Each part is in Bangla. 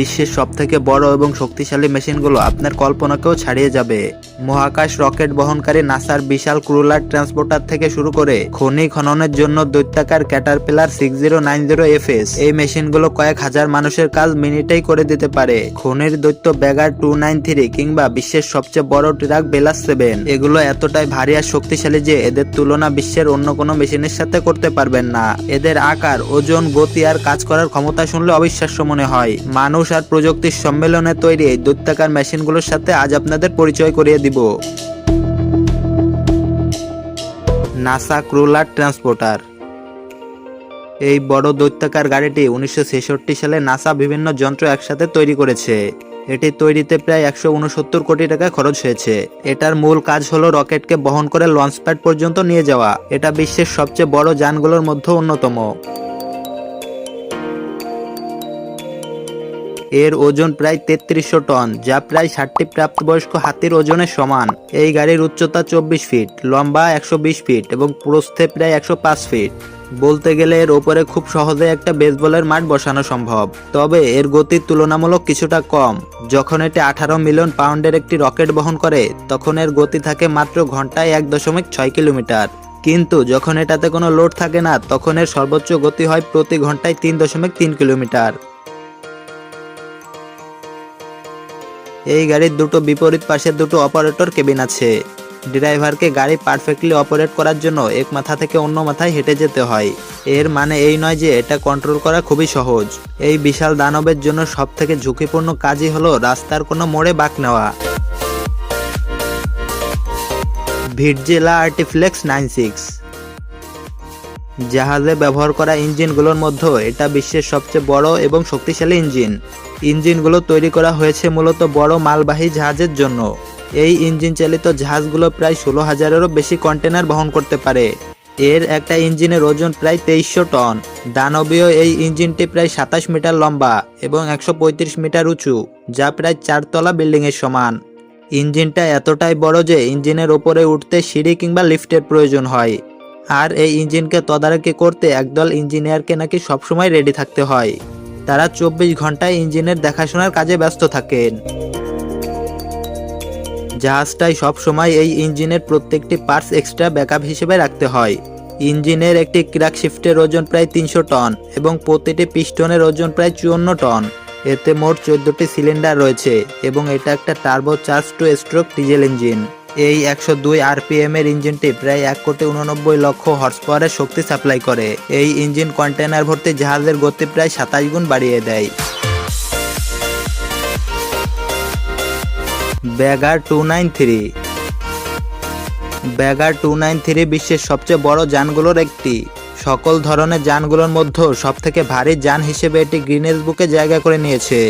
বিশ্বের সবথেকে বড় এবং শক্তিশালী মেশিনগুলো আপনার কল্পনাকেও ছাড়িয়ে যাবে। মহাকাশ রকেট বহনকারী নাসার বিশাল ক্রুলার ট্রান্সপোর্টার থেকে শুরু করে খনি খননের জন্য দৈত্যাকার Caterpillar six zero nine zero FS এই মেশিনগুলো কয়েক হাজার মানুষের কাজ মিনিটেই করে দিতে পারে। খনির দৈত্য ব্যাগার টু নাইন থ্রি কিংবা বিশ্বের সবচেয়ে বড় ট্রাক বেলাস সেভেন। এগুলো এতটাই ভারী আর শক্তিশালী যে এদের তুলনা বিশ্বের অন্য কোনো মেশিনের সাথে করতে পারবেন না। এদের আকার, ওজন, গতি আর কাজ করার ক্ষমতা শুনলে অবিশ্বাস্য মনে হয়। মানুষ আর প্রযুক্তির সম্মেলনে তৈরি এই দৈত্যাকার মেশিনগুলোর সাথে আজ আপনাদের পরিচয় করিয়ে দিব। NASA crawler transporter. এই বড় দৈত্যাকার গাড়িটি উনিশশো ছেষট্টি সালে নাসা বিভিন্ন যন্ত্র একসাথে তৈরি করেছে। এটি তৈরিতে প্রায় একশো উনসত্তর কোটি টাকা খরচ হয়েছে। এটার মূল কাজ হলো রকেটকে বহন করে লঞ্চ প্যাড পর্যন্ত নিয়ে যাওয়া। এটা বিশ্বের সবচেয়ে বড় যানগুলোর মধ্যে অন্যতম। এর ওজন প্রায় তেত্রিশশো টন, যা প্রায় ষাটটি প্রাপ্তবয়স্ক হাতির ওজনের সমান। এই গাড়ির উচ্চতা চব্বিশ ফিট, লম্বা একশো বিশ ফিট এবং প্রস্থে প্রায় একশো পাঁচ ফিট। বলতে গেলে এর ওপরে খুব সহজে একটা বেসবলের মাঠ বসানো সম্ভব। তবে এর গতি তুলনামূলক কিছুটা কম। যখন এটি আঠারো মিলিয়ন পাউন্ডের একটি রকেট বহন করে, তখন এর গতি থাকে মাত্র ঘন্টায় এক দশমিক ছয় কিলোমিটার। কিন্তু যখন এটাতে কোনো লোড থাকে না, তখন এর সর্বোচ্চ গতি হয় প্রতি ঘন্টায় তিন দশমিক তিন কিলোমিটার। এই গাড়ির দুটো বিপরীত পাশে দুটো অপারেটর কেবিন আছে। ড্রাইভারকে গাড়ি পারফেক্টলি অপারেট করার জন্য এক মাথা থেকে অন্য মাথায় হেঁটে যেতে হয়। এর মানে এই নয় যে এটা কন্ট্রোল করা খুবই সহজ। এই বিশাল দানবের জন্য সব থেকে ঝুঁকিপূর্ণ কাজই হলো রাস্তার কোনো মোড়ে বাঁক নেওয়া। Wartsila RT flex nine six. জাহাজে ব্যবহার করা ইঞ্জিনগুলোর মধ্যে এটা বিশ্বের সবচেয়ে বড় এবং শক্তিশালী ইঞ্জিন। ইঞ্জিনগুলো তৈরি করা হয়েছে মূলত বড় মালবাহী জাহাজের জন্য। এই ইঞ্জিন চালিত জাহাজগুলো প্রায় ষোলো হাজারেরও বেশি কন্টেনার বহন করতে পারে। এর একটা ইঞ্জিনের ওজন প্রায় তেইশশো টন। দানবীয় এই ইঞ্জিনটি প্রায় সাতাশ মিটার লম্বা এবং একশো পঁয়ত্রিশ মিটার উঁচু, যা প্রায় চারতলা বিল্ডিংয়ের সমান। ইঞ্জিনটা এতটাই বড় যে ইঞ্জিনের ওপরে উঠতে সিঁড়ি কিংবা লিফটের প্রয়োজন হয়। আর এই ইঞ্জিনকে তদারকি করতে একদল ইঞ্জিনিয়ারকে নাকি সবসময় রেডি থাকতে হয়। তারা চব্বিশ ঘন্টায় ইঞ্জিনের দেখাশোনার কাজে ব্যস্ত থাকেন। জাহাজটাই সবসময় এই ইঞ্জিনের প্রত্যেকটি পার্টস এক্সট্রা ব্যাকআপ হিসেবে রাখতে হয়। ইঞ্জিনের একটি ক্র্যাক শিফটের ওজন প্রায় তিনশো টন এবং প্রতিটি পিস্টনের ওজন প্রায় চুয়ান্ন টন। এতে মোট চোদ্দটি সিলিন্ডার রয়েছে এবং এটা একটা turbo charge two stroke diesel engine এই একশো দুই আরপিএম এর ইঞ্জিনটি প্রায় এক কোটি উননব্বই লক্ষ হর্স পাওয়ারের শক্তি সাপ্লাই করে। এই ইঞ্জিন কন্টেনার ভর্তি জাহাজের গতি প্রায় সাতাশ গুণ বাড়িয়ে দেয়। Bagger two nine three. Bagger two nine three বিশ্বের সবচেয়ে বড় যানগুলোর একটি। সকল ধরনের যানগুলোর মধ্যে সব থেকে ভারী যান হিসেবে এটি গ্রিনেস বুকে জায়গা করে নিয়েছে।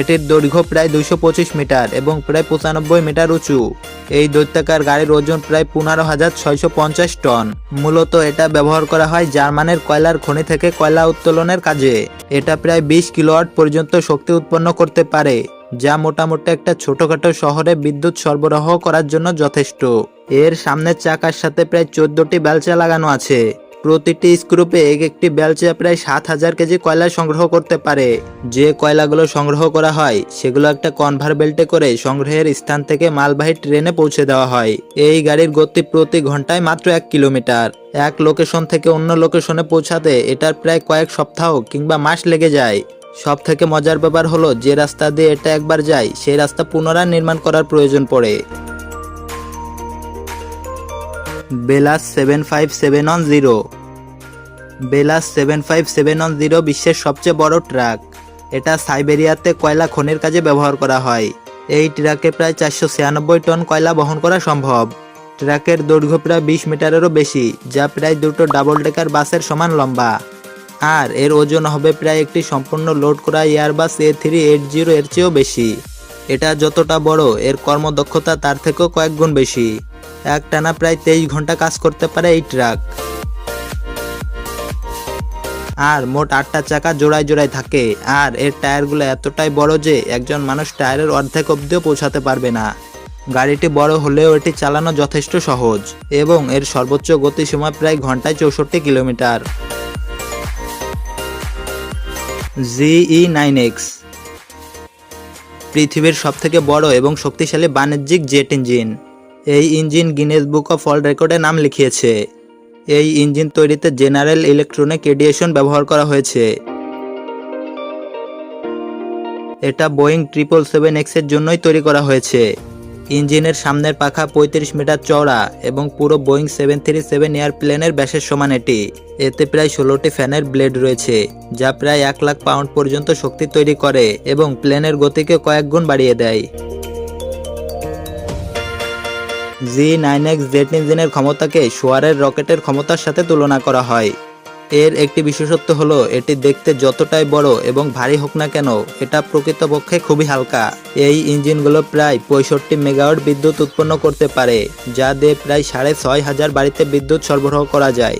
এটির দৈর্ঘ্য প্রায় দুইশো পঁচিশ মিটার এবং প্রায় পঁচানব্বই মিটার উঁচু। এই দৈত্যাকার গাড়ির ওজন প্রায় পনেরো হাজার ছয়শো পঞ্চাশ টন। মূলত এটা ব্যবহার করা হয় জার্মানের কয়লার খনি থেকে কয়লা উত্তোলনের কাজে। এটা প্রায় বিশ কিলোওয়াট পর্যন্ত শক্তি উৎপন্ন করতে পারে, যা মোটামুটি একটা ছোটখাটো শহরে বিদ্যুৎ সরবরাহ করার জন্য যথেষ্ট। এর সামনের চাকার সাথে প্রায় চোদ্দটি বেলচা লাগানো আছে। প্রতিটি স্ক্রুপে এক একটি বেলচা প্রায় সাত হাজার কেজি কয়লা সংগ্রহ করতে পারে। যে কয়লাগুলো সংগ্রহ করা হয়, সেগুলো একটা কনভার বেল্টে করে সংগ্রহের স্থান থেকে মালবাহী ট্রেনে পৌঁছে দেওয়া হয়। এই গাড়ির গতি প্রতি ঘন্টায় মাত্র এক কিলোমিটার। এক লোকেশন থেকে অন্য লোকেশনে পৌঁছাতে এটার প্রায় কয়েক সপ্তাহ কিংবা মাস লেগে যায়। সব থেকে মজার ব্যাপার হলো, যে রাস্তা দিয়ে এটা একবার যায়, সেই রাস্তা পুনরায় নির্মাণ করার প্রয়োজন পড়ে। Belaz seven five seven one zero. Belaz seven five seven one zero বিশ্বের সবচেয়ে বড় ট্রাক। এটা সাইবেরিয়াতে কয়লা খনির কাজে ব্যবহার করা হয়। এই ট্রাকে প্রায় চারশো ছিয়ানব্বই টন কয়লা বহন করা সম্ভব। ট্রাকের দৈর্ঘ্য প্রায় বিশ মিটারেরও বেশি, যা প্রায় দুটো ডাবল ডেকার বাসের সমান লম্বা। আর এর ওজন হবে প্রায় একটি সম্পূর্ণ লোড করা Airbus A three eight zero এর চেয়েও বেশি। এটা যতটা বড়, এর কর্মদক্ষতা তার থেকেও কয়েক গুণ বেশি। এক টানা প্রায় তেইশ ঘণ্টা কাজ করতে পারে এই ট্রাক। আর মোট আটটা চাকা জোড়ায় জোড়ায় থাকে। আর এর টায়ারগুলো এতটাই বড় যে একজন মানুষ টায়ারের অর্ধেক অব্দিও পৌঁছাতে পারবে না। গাড়িটি বড় হলেও এটি চালানো যথেষ্ট সহজ এবং এর সর্বোচ্চ গতিসীমা প্রায় ঘন্টায় চৌষট্টি কিলোমিটার। GE nine x. পৃথিবীর সবথেকে বড় এবং শক্তিশালী বাণিজ্যিক জেট ইঞ্জিন। এই engine Guinness book of world রেকর্ডে নাম লিখিয়েছে। এই ইঞ্জিন তৈরিতে জেনারেল ইলেকট্রনিক রেডিয়েশন ব্যবহার করা হয়েছে। এটা বোয়িং ট্রিপল সেভেন এক্সের জন্যই তৈরি করা হয়েছে। ইঞ্জিনের সামনের পাখা পঁয়ত্রিশ মিটার চওড়া এবং পুরো বোয়িং সেভেন থ্রি সেভেন এয়ারপ্লেনের ব্যাসের সমান এটি। এতে প্রায় ষোলোটি ফ্যানের ব্লেড রয়েছে, যা প্রায় এক লাখ পাউন্ড পর্যন্ত শক্তি তৈরি করে এবং প্লেনের গতিকে কয়েক গুণ বাড়িয়ে দেয়। জি নাইন এক্স জেট ইঞ্জিনের ক্ষমতাকে সোয়ারের রকেটের ক্ষমতার সাথে তুলনা করা হয়। এর একটি বিশেষত্ব হলো, এটি দেখতে যতটাই বড় এবং ভারী হোক না কেন, এটা প্রকৃতপক্ষে খুবই হালকা। এই ইঞ্জিনগুলো প্রায় পঁয়ষট্টি মেগাওয়াট বিদ্যুৎ উৎপন্ন করতে পারে, যা দিয়ে প্রায় সাড়ে ছয় হাজার বাড়িতে বিদ্যুৎ সরবরাহ করা যায়।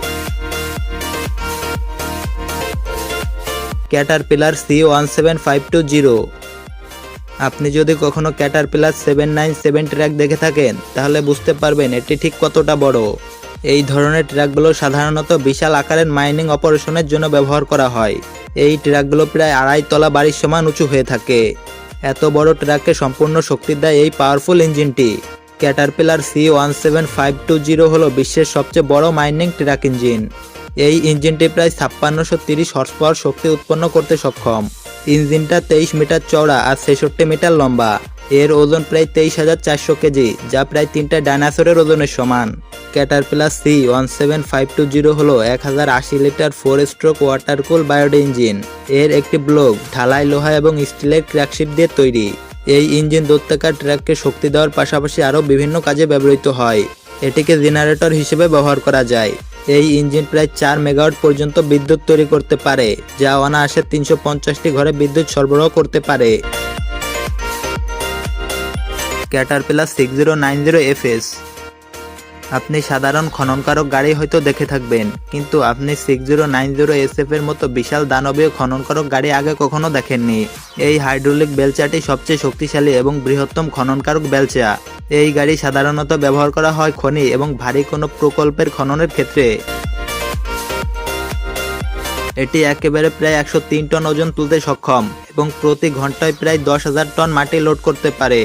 Caterpillar C one seven five two zero আপনি যদি কখনো Caterpillar seven nine seven track দেখে থাকেন, তাহলে বুঝতে পারবেন এটি ঠিক কতটা বড়। এই ধরনের ট্রাকগুলো সাধারণত বিশাল আকারের মাইনিং অপারেশনের জন্য ব্যবহার করা হয়। এই ট্রাকগুলো প্রায় আড়াই তলা বাড়ির সমান উঁচু হয়ে থাকে। এত বড় ট্রাককে সম্পূর্ণ শক্তি দেয় এই powerful ইঞ্জিনটি Caterpillar C one seven five two zero হলো বিশ্বের সবচেয়ে বড় মাইনিং ট্রাক ইঞ্জিন এই ইঞ্জিনটি প্রায় ছাপ্পান্নশো তিরিশ হর্স পাওয়ার শক্তি উৎপন্ন করতে সক্ষম। ইঞ্জিনটা তেইশ মিটার চওড়া আর ছেষট্টি মিটার লম্বা। এর ওজন প্রায় তেইশ হাজার চারশো কেজি, যা প্রায় তিনটা ডাইনাসরের ওজনের সমান। Caterpillar C one seven five two zero হলো এক হাজার আশি litre four stroke water cool বায়োড engine. এর একটি ব্লক, ঢালাই লোহা এবং স্টিলের ক্র্যাকশিপ দিয়ে তৈরি। এই ইঞ্জিন দৈত্যাকার ট্র্যাককে শক্তি দেওয়ার পাশাপাশি আরও বিভিন্ন কাজে ব্যবহৃত হয়। এটিকে জেনারেটর হিসেবে ব্যবহার করা যায়। এই ইঞ্জিন প্রায় চার মেগাওয়াট পর্যন্ত বিদ্যুৎ তৈরি করতে পারে, যা অনায়াসে তিনশো পঞ্চাশটি ঘরে বিদ্যুৎ সরবরাহ করতে পারে। Caterpillar six zero nine zero FS আপনি সাধারণ খননকারক গাড়ি হয়তো দেখে থাকবেন, কিন্তু আপনি six zero nine zero SF এর মতো বিশাল দানবীয় খননকারক গাড়ি আগে কখনো দেখেননি। এই হাইড্রোলিক বেলচাটি সবচেয়ে শক্তিশালী এবং বৃহত্তম খননকারক বেলচা। এই গাড়ি সাধারণত ব্যবহার করা হয় খনি এবং ভারী কোনো প্রকল্পের খননের ক্ষেত্রে। এটি একেবারে প্রায় একশো তিন টন ওজন তুলতে সক্ষম এবং প্রতি ঘন্টায় প্রায় দশ হাজার টন মাটি লোড করতে পারে।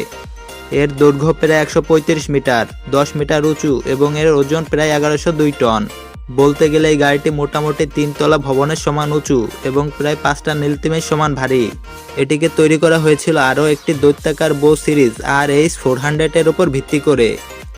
এর দৈর্ঘ্য প্রায় একশো পঁয়ত্রিশ মিটার, দশ মিটার উঁচু এবং এর ওজন প্রায় এগারোশো দুই টন। বলতে গেলে এই গাড়িটি মোটামুটি তিনতলা ভবনের সমান উঁচু এবং প্রায় পাঁচটা নীলতিমের সমান ভারী। এটিকে তৈরি করা হয়েছিল আরও একটি দৈত্যাকার বো সিরিজ আর এইচ ফোর হান্ড্রেডের ওপর ভিত্তি করে।